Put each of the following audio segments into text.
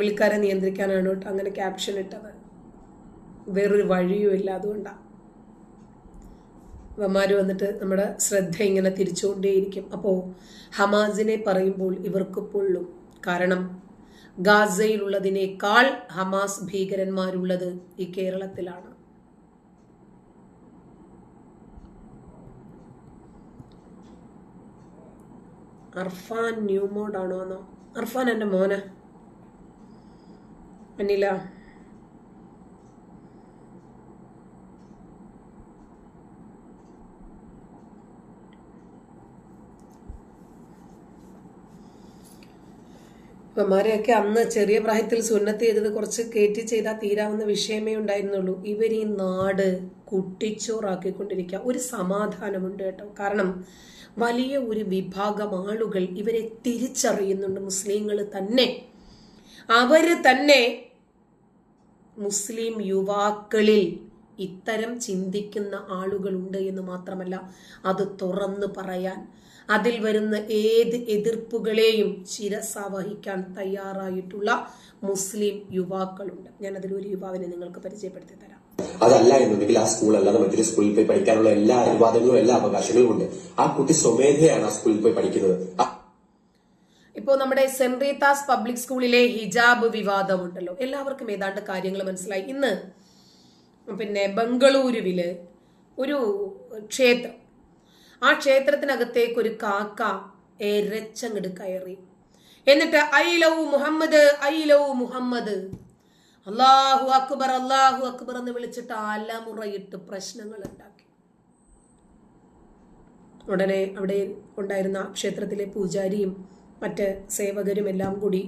വിളിക്കാരെ നിയന്ത്രിക്കാനാണ് കേട്ടോ അങ്ങനെ ക്യാപ്ഷൻ ഇട്ടത്. വേറൊരു വഴിയും ഇല്ല അതുകൊണ്ടാണ് അവന്മാര് വന്നിട്ട് നമ്മുടെ ശ്രദ്ധ ഇങ്ങനെ തിരിച്ചുകൊണ്ടേയിരിക്കും. അപ്പോൾ ഹമാസിനെ പറയുമ്പോൾ ഇവർക്ക് പൊള്ളും കാരണം ഗാസയിലുള്ളതിനേക്കാൾ ഹമാസ് ഭീകരന്മാരുള്ളത് ഈ കേരളത്തിലാണ്. അർഫാൻ ന്യൂമോഡ് ആണോ എന്നോ? അർഫാൻ എന്റെ മോന. അനില ഇവന്മാരെയൊക്കെ അന്ന് ചെറിയ പ്രായത്തിൽ സുന്നത്ത് ചെയ്തത് കുറച്ച് കയറ്റി ചെയ്താൽ തീരാവുന്ന വിഷയമേ ഉണ്ടായിരുന്നുള്ളൂ. ഇവർ ഈ നാട് കുട്ടിച്ചോറാക്കിക്കൊണ്ടിരിക്കുക ഒരു സമാധാനമുണ്ട് കേട്ടോ. കാരണം വലിയ ഒരു വിഭാഗം ആളുകൾ ഇവരെ തിരിച്ചറിയുന്നുണ്ട്. മുസ്ലിങ്ങൾ തന്നെ. അവർ തന്നെ മുസ്ലിം യുവാക്കളിൽ ഇത്തരം ചിന്തിക്കുന്ന ആളുകളുണ്ട് എന്ന് മാത്രമല്ല അത് തുറന്നു പറയാൻ അതിൽ വരുന്ന ഏത് എതിർപ്പുകളെയും ശിരസ വഹിക്കാൻ തയ്യാറായിട്ടുള്ള മുസ്ലിം യുവാക്കളുണ്ട്. ഞാൻ അതിലൊരു യുവാവിനെ നിങ്ങൾക്ക് പരിചയപ്പെടുത്തി തരാം. അതല്ല എന്നുണ്ടെങ്കിൽ ആ സ്കൂൾ അല്ലാതെ മറ്റൊരു സ്കൂളിൽ പോയി പഠിക്കാനുള്ള എല്ലാ അനുവാദങ്ങളും എല്ലാ അവകാശങ്ങളും ഉണ്ട്. ആ കുട്ടി സ്വമേധയാണ് ആ സ്കൂളിൽ പോയി പഠിക്കുന്നത്. ഇപ്പോൾ നമ്മുടെ സെന്റ് റീതാസ് പബ്ലിക് സ്കൂളിലെ ഹിജാബ് വിവാദമുണ്ടല്ലോ. എല്ലാവർക്കും ഏതാണ്ട് കാര്യങ്ങൾ മനസ്സിലായി. ഇന്ന് പിന്നെ ബംഗളൂരുവിൽ ഒരു ക്ഷേത്രം. ആ ക്ഷേത്രത്തിനകത്തേക്ക് ഒരു കാക്ക എരച്ചങ്ങട് കയറി. എന്നിട്ട് I love Muhammad I love Muhammad. അള്ളാഹു അക്ബർ അള്ളാഹു അക്ബർ എന്ന് വിളിച്ചിട്ട് അലമുറയിട്ട് പ്രശ്നങ്ങൾ ഉണ്ടാക്കി ഉടനെ അവിടെ ഉണ്ടായിരുന്ന ക്ഷേത്രത്തിലെ പൂജാരിയും മറ്റ് സേവകരും എല്ലാം കൂടി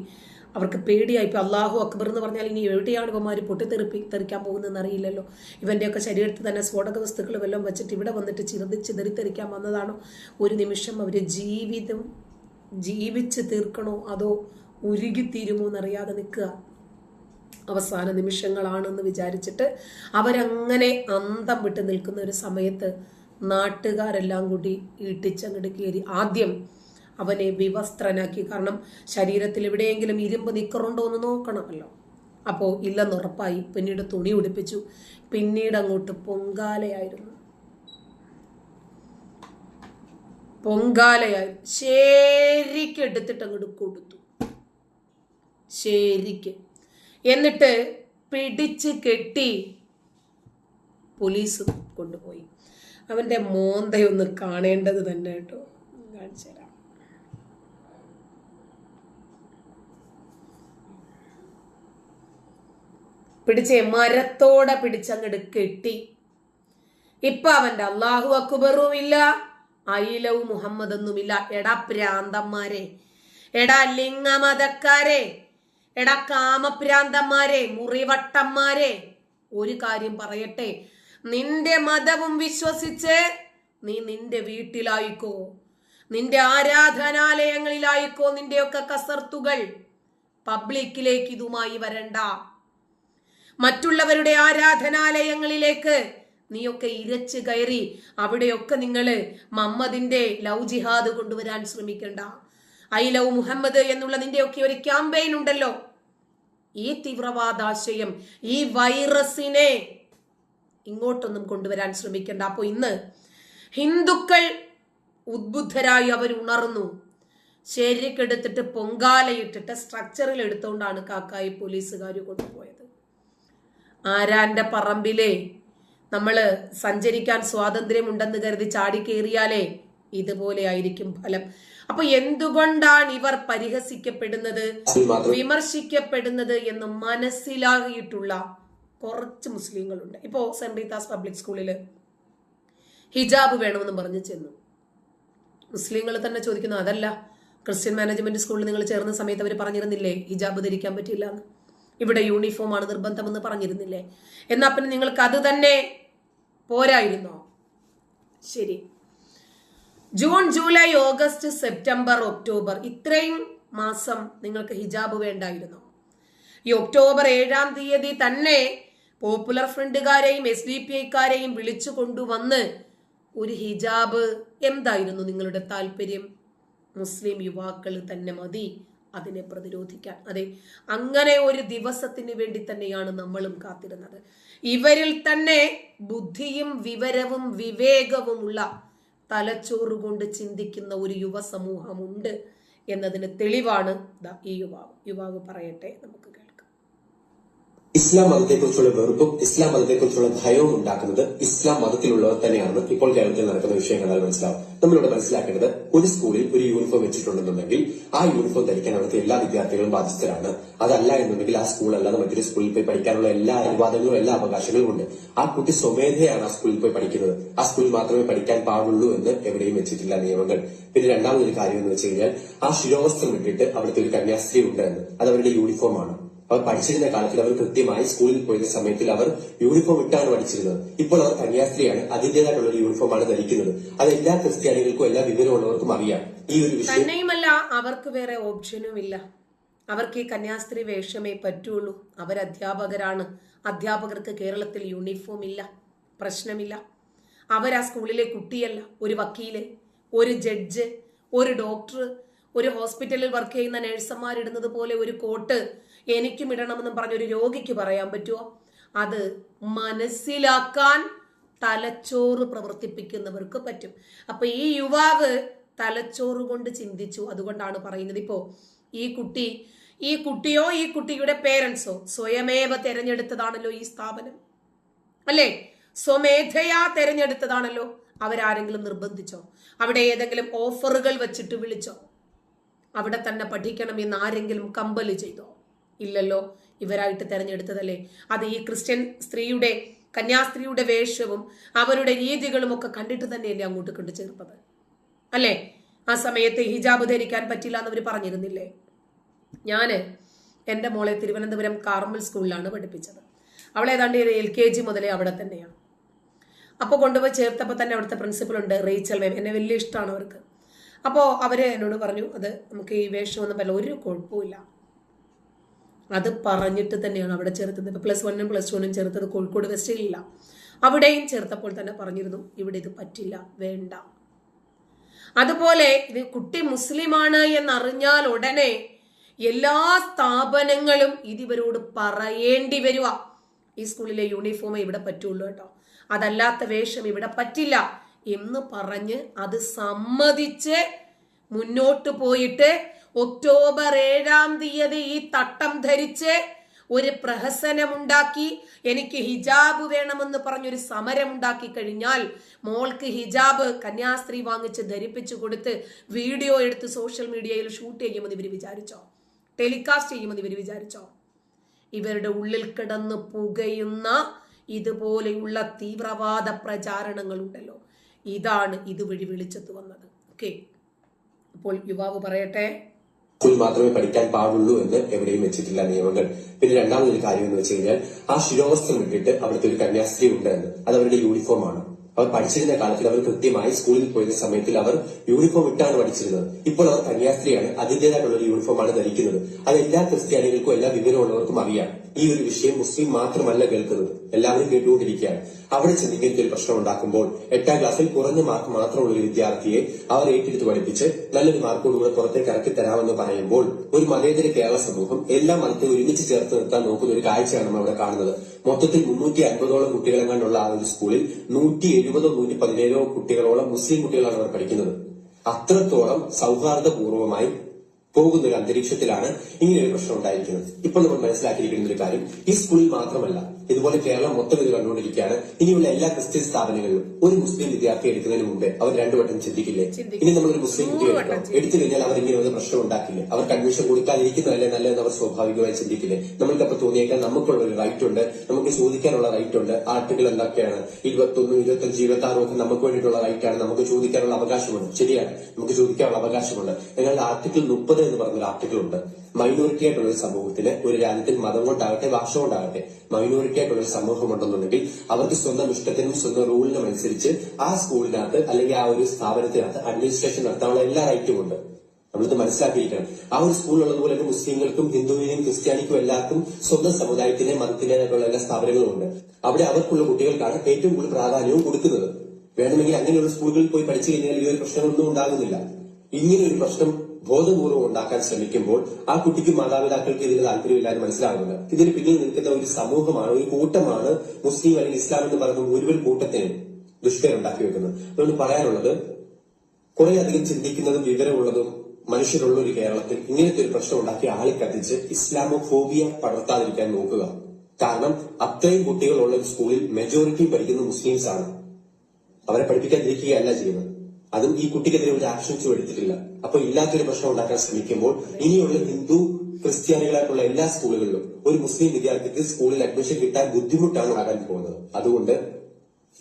അവർക്ക് പേടിയായി. ഇപ്പോൾ അള്ളാഹു അക്ബർ എന്ന് പറഞ്ഞാൽ ഇനി എവിടെയാണ് ഇവന്മാർ പൊട്ടിത്തെറിപ്പി തെറിക്കാൻ പോകുന്നതെന്ന് അറിയില്ലല്ലോ ഇവന്റെയൊക്കെ ശരീരത്തിൽ തന്നെ സ്ഫോടക വസ്തുക്കൾ വല്ലതും വെച്ചിട്ട് ഇവിടെ വന്നിട്ട് ചിറതി ചിതറിത്തെറിക്കാൻ വന്നതാണോ? ഒരു നിമിഷം അവർ ജീവിതം ജീവിച്ച് തീർക്കണോ? അതോ ഉരുകിത്തീരുമോ എന്നറിയാതെ നിൽക്കുക. അവസാന നിമിഷങ്ങളാണെന്ന് വിചാരിച്ചിട്ട് അവരങ്ങനെ അന്തം വിട്ട് നിൽക്കുന്ന ഒരു സമയത്ത് നാട്ടുകാരെല്ലാം കൂടി ഇട്ടിച്ചങ്ങോട്ട് കയറി. ആദ്യം അവനെ വിവസ്ത്രനാക്കി. കാരണം ശരീരത്തിൽ എവിടെയെങ്കിലും ഇരുമ്പ് നിക്കറുണ്ടോ എന്ന് നോക്കണമല്ലോ. അപ്പോൾ ഇല്ലെന്ന് ഉറപ്പായി. പിന്നീട് തുണി ഉടുപ്പിച്ചു. പിന്നീട് അങ്ങോട്ട് പൊങ്കാലയായിരുന്നു. പൊങ്കാലയായി. ശരിക്ക് എടുത്തിട്ട് അങ്ങോട്ട് കൊടുത്തു. ശരിക്ക്. എന്നിട്ട് പിടിച്ച് കെട്ടി പോലീസ് കൊണ്ടുപോയി. അവന്റെ മോന്തയൊന്ന് കാണേണ്ടത് തന്നെ കേട്ടോ. കാണിച്ചു തരാം പിടിച്ച് മരത്തോടെ പിടിച്ചങ്ങട് കെട്ടി. ഇപ്പൊ അവന്റെ അള്ളാഹു അക്ബറും ഇല്ല അയിലവും മുഹമ്മദ് ഒന്നുമില്ല എടാ പ്രാന്തന്മാരെ എടാ ലിംഗമതക്കാരെ എടാ കാമപ്രാന്തന്മാരെ മുറിവട്ടന്മാരെ ഒരു കാര്യം പറയട്ടെ. നിന്റെ മതവും വിശ്വസിച്ച് നീ നിന്റെ വീട്ടിലായിക്കോ. നിന്റെ ആരാധനാലയങ്ങളിലായിക്കോ നിന്റെയൊക്കെ കസർത്തുകൾ. പബ്ലിക്കിലേക്ക് ഇതുമായി വരണ്ട. മറ്റുള്ളവരുടെ ആരാധനാലയങ്ങളിലേക്ക്. നീയൊക്കെ ഇരച്ച് കയറി അവിടെയൊക്കെ നിങ്ങൾ മമ്മദിന്റെ ലവ് ജിഹാദ് കൊണ്ടുവരാൻ ശ്രമിക്കണ്ട. ഐ ലവ് മുഹമ്മദ് എന്നുള്ള നിന്റെയൊക്കെ ഒരു ക്യാമ്പയിൻ ഉണ്ടല്ലോ. ഈ തീവ്രവാദാശയം ഈ വൈറസിനെ ഇങ്ങോട്ടൊന്നും കൊണ്ടുവരാൻ ശ്രമിക്കണ്ട. അപ്പോൾ ഇന്ന് ഹിന്ദുക്കൾ ഉദ്ബുദ്ധരായി അവർ ഉണർന്നു. ശരിക്കെടുത്തിട്ട് പൊങ്കാലയിട്ടിട്ട് സ്ട്രക്ചറിൽ എടുത്തുകൊണ്ടാണ് കാക്കായി പോലീസുകാർ കൊണ്ടുപോയത്. ആരാന്റെ പറമ്പിലെ നമ്മൾ സഞ്ചരിക്കാൻ സ്വാതന്ത്ര്യമുണ്ടെന്ന് കരുതി ചാടിക്കേറിയാലേ ഇതുപോലെ ആയിരിക്കും ഫലം. അപ്പൊ എന്തുകൊണ്ടാണ് ഇവർ പരിഹസിക്കപ്പെടുന്നത് വിമർശിക്കപ്പെടുന്നത് എന്ന് മനസ്സിലാക്കിയിട്ടുള്ള കുറച്ച് മുസ്ലിങ്ങളുണ്ട്. ഇപ്പോ സെന്റ് റീതാസ് പബ്ലിക് സ്കൂളിൽ ഹിജാബ് വേണമെന്ന് പറഞ്ഞു ചെന്നു. മുസ്ലിങ്ങൾ തന്നെ ചോദിക്കുന്നു അതല്ല ക്രിസ്ത്യൻ മാനേജ്മെന്റ് സ്കൂളിൽ നിങ്ങൾ ചേർന്ന സമയത്ത് അവർ പറഞ്ഞിരുന്നില്ലേ ഹിജാബ് ധരിക്കാൻ പറ്റില്ല എന്ന്? ഇവിടെ യൂണിഫോമാണ് നിർബന്ധമെന്ന് പറഞ്ഞിരുന്നില്ലേ? എന്നാ പിന്നെ നിങ്ങൾക്ക് അത് തന്നെ പോരായിരുന്നോ? ശരി. June July August September October ഇത്രയും മാസം നിങ്ങൾക്ക് ഹിജാബ് വേണ്ടായിരുന്നു. ഈ ഒക്ടോബർ ഏഴാം തീയതി തന്നെ പോപ്പുലർ ഫ്രണ്ടുകാരെയും എസ് ഡി പി ഐക്കാരെയും വിളിച്ചു കൊണ്ടുവന്ന് ഒരു ഹിജാബ് എന്തായിരുന്നു നിങ്ങളുടെ താല്പര്യം? മുസ്ലിം യുവാക്കൾ തന്നെ മതി. അതിനെ പ്രതിരോധിക്കാൻ. അതെ അങ്ങനെ ഒരു ദിവസത്തിന് വേണ്ടി തന്നെയാണ് നമ്മളും കാത്തിരുന്നത്. ഇവരിൽ തന്നെ ബുദ്ധിയും വിവരവും വിവേകവുമുള്ള തലച്ചോറ് കൊണ്ട് ചിന്തിക്കുന്ന ഒരു യുവ സമൂഹമുണ്ട് എന്നതിന് തെളിവാണ് ഈ യുവാവ്. യുവാവ് പറയട്ടെ നമുക്ക് ഇസ്ലാം മതത്തെക്കുറിച്ചുള്ള വെറുപ്പും ഇസ്ലാം മതത്തെക്കുറിച്ചുള്ള ഭയവും ഉണ്ടാക്കുന്നത് ഇസ്ലാം മതത്തിലുള്ളവർ തന്നെയാണെന്ന് ഇപ്പോൾ കേരളത്തിൽ നടക്കുന്ന വിഷയം കണ്ടാൽ മനസ്സിലാവും. നമ്മളിവിടെ മനസ്സിലാക്കേണ്ടത് ഒരു സ്കൂളിൽ ഒരു യൂണിഫോം വെച്ചിട്ടുണ്ടെന്നുണ്ടെങ്കിൽ ആ യൂണിഫോം ധരിക്കാൻ അവിടുത്തെ എല്ലാ വിദ്യാർത്ഥികളും ബാധ്യസ്ഥരാണ്. അതല്ല എന്നുണ്ടെങ്കിൽ ആ സ്കൂൾ അല്ലാതെ മറ്റൊരു സ്കൂളിൽ പോയി പഠിക്കാനുള്ള എല്ലാ അനുവാദങ്ങളും എല്ലാ അവകാശങ്ങളും ഉണ്ട്. ആ കുട്ടി സ്വമേധയാണ് ആ സ്കൂളിൽ പോയി പഠിക്കുന്നത്. ആ സ്കൂളിൽ മാത്രമേ പഠിക്കാൻ പാടുള്ളൂ എന്ന് എവിടെയും വെച്ചിട്ടില്ല നിയമങ്ങൾ. പിന്നെ രണ്ടാമതൊരു കാര്യം എന്ന് വെച്ച് കഴിഞ്ഞാൽ ആ ശിരോവസ്ത്രം ഇട്ടിട്ട് അവിടുത്തെ ഒരു കന്യാസ്ത്രീ ഉണ്ട് എന്ന്. അത് അവരുടെ യൂണിഫോമാണ് അവർ പഠിച്ചിരുന്ന കാലത്തിൽ അവർ കൃത്യമായി സ്കൂളിൽ പോയിരുന്ന സമയത്തിൽ അവർ യൂണിഫോം ഇട്ടാണ് പഠിച്ചിരുന്നത്. ഇപ്പോൾ അവർ കന്യാസ്ത്രീയാണ്. അതിന്റേതായിട്ടുള്ള ഒരു യൂണിഫോമാണ് ധരിക്കുന്നത്. അത് എല്ലാ ക്രിസ്ത്യാനികൾക്കും എല്ലാ വിവരമുള്ളവർക്കും അറിയാം. ഈ ഒരു വിഷയം അവർക്ക് വേറെ ഓപ്ഷനും ഇല്ല. അവർക്ക് ഈ കന്യാസ്ത്രീ വേഷമേ പറ്റുള്ളൂ. അവർ അധ്യാപകരാണ്. അധ്യാപകർക്ക് കേരളത്തിൽ യൂണിഫോം ഇല്ല. പ്രശ്നമില്ല. അവർ ആ സ്കൂളിലെ കുട്ടിയല്ല. ഒരു വക്കീൽ ഒരു ജഡ്ജ് ഒരു ഡോക്ടർ ഒരു ഹോസ്പിറ്റലിൽ വർക്ക് ചെയ്യുന്ന നഴ്സന്മാരിടുന്നത് പോലെ ഒരു കോട്ട് എനിക്കും ഇടണമെന്നും പറഞ്ഞൊരു രോഗിക്ക് പറയാൻ പറ്റുമോ അത് മനസ്സിലാക്കാൻ തലച്ചോറ് പ്രവർത്തിപ്പിക്കുന്നവർക്ക് പറ്റും. അപ്പൊ ഈ യുവാവ് തലച്ചോറ് കൊണ്ട് ചിന്തിച്ചു. അതുകൊണ്ടാണ് പറയുന്നത്. ഇപ്പോ ഈ കുട്ടി ഈ കുട്ടിയോ ഈ കുട്ടിയുടെ പേരൻസോ സ്വയമേവ തെരഞ്ഞെടുത്തതാണല്ലോ ഈ സ്ഥാപനം. അല്ലേ? സ്വമേധയാ തെരഞ്ഞെടുത്തതാണല്ലോ അവരാരെങ്കിലും നിർബന്ധിച്ചോ? അവിടെ ഏതെങ്കിലും ഓഫറുകൾ വെച്ചിട്ട് വിളിച്ചോ? അവിടെ തന്നെ പഠിക്കണം എന്ന് ആരെങ്കിലും കമ്പൽ ചെയ്തോ? ഇല്ലല്ലോ. ഇവരായിട്ട് തെരഞ്ഞെടുത്തതല്ലേ? അത് ഈ ക്രിസ്ത്യൻ സ്ത്രീയുടെ കന്യാസ്ത്രീയുടെ വേഷവും അവരുടെ രീതികളും ഒക്കെ കണ്ടിട്ട് തന്നെയല്ലേ അങ്ങോട്ട് കണ്ടു ചേർത്തത് അല്ലേ? ആ സമയത്ത് ഹിജാബ് ധരിക്കാൻ പറ്റില്ല എന്നവർ പറഞ്ഞിരുന്നില്ലേ? ഞാൻ എന്റെ മോളെ തിരുവനന്തപുരം കാർമൽ സ്കൂളിലാണ് പഠിപ്പിച്ചത്. അവളെ ഏതാണ്ട് എൽ കെ ജി മുതലേ അവിടെ തന്നെയാണ്. അപ്പോൾ കൊണ്ടുപോയി ചേർത്തപ്പോൾ തന്നെ അവിടുത്തെ പ്രിൻസിപ്പൽ ഉണ്ട് റീച്ചൽ മേം എന്നെ വലിയ ഇഷ്ടമാണ് അവർക്ക്. അപ്പോൾ അവർ എന്നോട് പറഞ്ഞു അത് നമുക്ക് ഈ വേഷമൊന്നും പറ്റില്ല ഒരു കുഴപ്പമില്ല അത് പറഞ്ഞിട്ട് തന്നെയാണ് അവിടെ ചേർത്തത്. ഇപ്പൊ പ്ലസ് വണ്ണും പ്ലസ് ടുവിനും ചേർത്തത് കോഴിക്കോട് വെസ്റ്റിലില്ല അവിടെയും ചേർത്തപ്പോൾ തന്നെ പറഞ്ഞിരുന്നു ഇവിടെ ഇത് പറ്റില്ല വേണ്ട. അതുപോലെ ഇത് കുട്ടി മുസ്ലിമാണ് എന്നറിഞ്ഞാൽ ഉടനെ എല്ലാ സ്ഥാപനങ്ങളും ഇതിവരോട് പറയേണ്ടി വരുക ഈ സ്കൂളിലെ യൂണിഫോം ഇവിടെ പറ്റുള്ളൂ കേട്ടോ. അതല്ലാത്ത വേഷം ഇവിടെ പറ്റില്ല എന്ന് പറഞ്ഞ് അത് സമ്മതിച്ച് മുന്നോട്ട് പോയിട്ട് ഒക്ടോബർ ഏഴാം തീയതി ഈ തട്ടം ധരിച്ച് ഒരു പ്രഹസനമുണ്ടാക്കി എനിക്ക് ഹിജാബ് വേണമെന്ന് പറഞ്ഞൊരു സമരമുണ്ടാക്കി കഴിഞ്ഞാൽ മോൾക്ക് ഹിജാബ് കന്യാസ്ത്രീ വാങ്ങിച്ച് ധരിപ്പിച്ചു കൊടുത്ത് വീഡിയോ എടുത്ത് സോഷ്യൽ മീഡിയയിൽ ഷൂട്ട് ചെയ്യുമെന്ന് ഇവർ വിചാരിച്ചോ? ടെലികാസ്റ്റ് ചെയ്യുമെന്ന് ഇവർ വിചാരിച്ചോ? ഇവരുടെ ഉള്ളിൽ കിടന്ന് പുകയുന്ന ഇതുപോലെയുള്ള തീവ്രവാദ പ്രചാരണങ്ങളുണ്ടല്ലോ. ഇതാണ് ഇതുവഴി വിളിച്ചെത്തു വന്നത്. ഓക്കെ. അപ്പോൾ യുവാവ് പറയട്ടെ. സ്കൂളിൽ മാത്രമേ പഠിക്കാൻ പാടുള്ളൂ എന്ന് എവിടെയും വെച്ചിട്ടില്ല നിയമങ്ങൾ. പിന്നെ രണ്ടാമതൊരു കാര്യം എന്ന് വെച്ച് കഴിഞ്ഞാൽ ആ ശിരോവസ്ത്രം ഇട്ടിട്ട് അവിടുത്തെ ഒരു കന്യാസ്ത്രീ ഉണ്ട് എന്ന്. അത് അവരുടെ യൂണിഫോമാണ് അവർ പഠിച്ചിരുന്ന കാലത്തിൽ അവർ കൃത്യമായി സ്കൂളിൽ പോയിരുന്ന സമയത്തിൽ അവർ യൂണിഫോം ഇട്ടാണ് പഠിച്ചിരുന്നത്. ഇപ്പോൾ അവർ കന്യാസ്ത്രീയാണ്. അതിന്റേതായിട്ടുള്ള ഒരു യൂണിഫോമാണ് ധരിക്കുന്നത്. അത് എല്ലാ ക്രിസ്ത്യാനികൾക്കും എല്ലാ വിവരമുള്ളവർക്കും അറിയാം. ഈ ഒരു വിഷയം മുസ്ലിം മാത്രമല്ല കേൾക്കുന്നത്. എല്ലാവരും കേട്ടുകൊണ്ടിരിക്കുകയാണ്. അവിടെ ചെന്ന് ഒരു പ്രശ്നം ഉണ്ടാക്കുമ്പോൾ എട്ടാം ക്ലാസ്സിൽ കുറഞ്ഞ മാർക്ക് മാത്രമുള്ള ഒരു വിദ്യാർത്ഥിയെ അവർ ഏറ്റെടുത്ത് പഠിപ്പിച്ച് നല്ലൊരു മാർക്കോടുകൂടെ പുറത്തേക്ക് ഇറക്കി തരാമെന്ന് പറയുമ്പോൾ ഒരു മതേതര കേരള സമൂഹം എല്ലാ മതത്തെ ഒരുമിച്ച് ചേർത്ത് നിർത്താൻ നോക്കുന്ന ഒരു കാഴ്ചയാണ് നമ്മൾ അവിടെ കാണുന്നത്. മൊത്തത്തിൽ മുന്നൂറ്റി അൻപതോളം കുട്ടികളെങ്ങാണ്ടുള്ള ആ ഒരു സ്കൂളിൽ നൂറ്റി എഴുപതോ നൂറ്റി പതിനേഴോ കുട്ടികളോളം മുസ്ലിം കുട്ടികളാണ് അവർ പഠിക്കുന്നത്. അത്രത്തോളം സൗഹാർദ്ദപൂർവമായി പോകുന്ന ഒരു അന്തരീക്ഷത്തിലാണ് ഇങ്ങനെ ഒരു പ്രശ്നം ഉണ്ടായിരിക്കുന്നത്. ഇപ്പോൾ നമ്മൾ മനസ്സിലാക്കിയിരിക്കുന്ന ഒരു കാര്യം ഈ സ്കൂളിൽ മാത്രമല്ല ഇതുപോലെ കേരളം മൊത്തം ഇത് കണ്ടുകൊണ്ടിരിക്കുകയാണ്. ഇനിയുള്ള എല്ലാ ക്രിസ്ത്യൻ സ്ഥാപനങ്ങളിലും ഒരു മുസ്ലിം വിദ്യാർത്ഥി എടുക്കുന്നതിന് മുമ്പേ അവർ രണ്ടു വട്ടം ചിന്തിക്കില്ലേ? ഇനി നമ്മൾ ഒരു മുസ്ലിം കുട്ടി നൂറ് എടുക്കണം എടുത്തു കഴിഞ്ഞാൽ അവർ ഇങ്ങനെ ഒരു പ്രശ്നം ഉണ്ടാക്കില്ലേ? അവർ അഡ്മിഷൻ കൊടുക്കാതിരിക്കുന്നതല്ലേ നല്ലതെന്ന് അവർ സ്വാഭാവികമായി ചിന്തിക്കില്ലേ? നമ്മൾക്കപ്പോൾ തോന്നിയേക്കാൻ നമുക്കുള്ള ഒരു റൈറ്റ് ഉണ്ട്. നമുക്ക് ചോദിക്കാനുള്ള റൈറ്റ് ഉണ്ട്. ആർട്ടിക്കിൾ എന്തൊക്കെയാണ്? ഇരുപത്തൊന്നും ഇരുപത്തഞ്ച് ഇരുപത്തി ആറും ഒക്കെ നമുക്ക് വേണ്ടിയിട്ടുള്ള റൈറ്റ് ആണ്. നമുക്ക് ചോദിക്കാനുള്ള അവകാശമുണ്ട്. ശരിയാണ്. നമുക്ക് ചോദിക്കാനുള്ള അവകാശമുണ്ട്. നിങ്ങളുടെ ആർട്ടിക്കിൾ മുപ്പത് എന്ന് പറഞ്ഞൊരു ആർട്ടിക്കിൾ ഉണ്ട്. മൈനോറിറ്റി ആയിട്ടുള്ള ഒരു സമൂഹത്തിന് ഒരു രാജ്യത്തിൽ മതം കൊണ്ടാകട്ടെ ഭാഷ കൊണ്ടാകട്ടെ മൈനോറിറ്റി ആയിട്ടുള്ള ഒരു സമൂഹം ഉണ്ടെന്നുണ്ടെങ്കിൽ അവർക്ക് സ്വന്തം ഇഷ്ടത്തിനും സ്വന്തം റൂളിനും അനുസരിച്ച് ആ സ്കൂളിനകത്ത് അല്ലെങ്കിൽ ആ ഒരു സ്ഥാപനത്തിനകത്ത് അഡ്മിനിസ്ട്രേഷൻ നടത്താനുള്ള എല്ലാ റൈറ്റും ഉണ്ട്. നമ്മളിത് മനസ്സിലാക്കിയിരിക്കണം. ആ ഒരു സ്കൂളിലുള്ളതുപോലെ തന്നെ മുസ്ലിങ്ങൾക്കും ഹിന്ദുവിനും ക്രിസ്ത്യാനിക്കും എല്ലാവർക്കും സ്വന്തം സമുദായത്തിന്റെ മതത്തിന്റേതായിട്ടുള്ള എല്ലാ സ്ഥാപനങ്ങളും ഉണ്ട്. അവിടെ അവർക്കുള്ള കുട്ടികൾക്കാണ് ഏറ്റവും കൂടുതൽ പ്രാധാന്യവും കൊടുക്കുന്നത്. വേണമെങ്കിൽ അങ്ങനെയുള്ള സ്കൂളുകളിൽ പോയി പഠിച്ചു കഴിഞ്ഞാൽ ഈ ഒരു പ്രശ്നങ്ങളൊന്നും ഉണ്ടാകുന്നില്ല. ഇങ്ങനെ ഒരു പ്രശ്നം ബോധപൂർവം ഉണ്ടാക്കാൻ ശ്രമിക്കുമ്പോൾ ആ കുട്ടിക്ക് മാതാപിതാക്കൾക്ക് ഇതിന് താല്പര്യമില്ലാതെ മനസ്സിലാകുന്നത്. ഇതിന് പിന്നിൽ നിൽക്കുന്ന ഒരു സമൂഹമാണ് ഒരു കൂട്ടമാണ് മുസ്ലിം അല്ലെങ്കിൽ ഇസ്ലാം എന്ന് പറയുന്ന മുഴുവൻ കൂട്ടത്തിന് ദുഷ്കരുണ്ടാക്കി വെക്കുന്നത്. അതുകൊണ്ട് പറയാനുള്ളത് കുറെ അധികം ചിന്തിക്കുന്നതും വിവരമുള്ളതും മനുഷ്യരുള്ള ഒരു കേരളത്തിൽ ഇങ്ങനത്തെ ഒരു പ്രശ്നം ഉണ്ടാക്കി ആളെ കത്തിച്ച് ഇസ്ലാമോ ഫോബിയ പടർത്താതിരിക്കാൻ നോക്കുക. കാരണം അത്രയും കുട്ടികളുള്ള ഒരു സ്കൂളിൽ മെജോറിറ്റി പഠിക്കുന്ന മുസ്ലിംസ് ആണ് അവരെ പഠിപ്പിക്കാതിരിക്കുകയല്ല ചെയ്യുന്നത്. അതും ഈ കുട്ടിക്കെതിരെ ഒരു ആക്ഷൻസും എടുത്തിട്ടില്ല. അപ്പൊ ഇല്ലാത്തൊരു പ്രശ്നം ഉണ്ടാക്കാൻ ശ്രമിക്കുമ്പോൾ ഇനിയുള്ള ഹിന്ദു ക്രിസ്ത്യാനികളായിട്ടുള്ള എല്ലാ സ്കൂളുകളിലും ഒരു മുസ്ലിം വിദ്യാർത്ഥിക്ക് സ്കൂളിൽ അഡ്മിഷൻ കിട്ടാൻ ബുദ്ധിമുട്ടാണ് ആകാൻ പോകുന്നത്. അതുകൊണ്ട്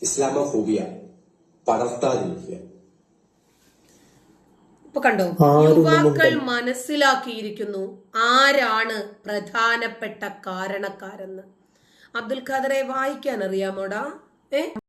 ഇസ്ലാമോ ഫോബിയ പടർത്താതിരിക്കുക ഇപ്പൊ കണ്ടോ? യുവാക്കൾ മനസ്സിലാക്കിയിരിക്കുന്നു ആരാണ് പ്രധാനപ്പെട്ട കാരണക്കാരെന്ന്. അബ്ദുൽ ഖാദറെ വായിക്കാൻ അറിയാമോടാ? ഏ?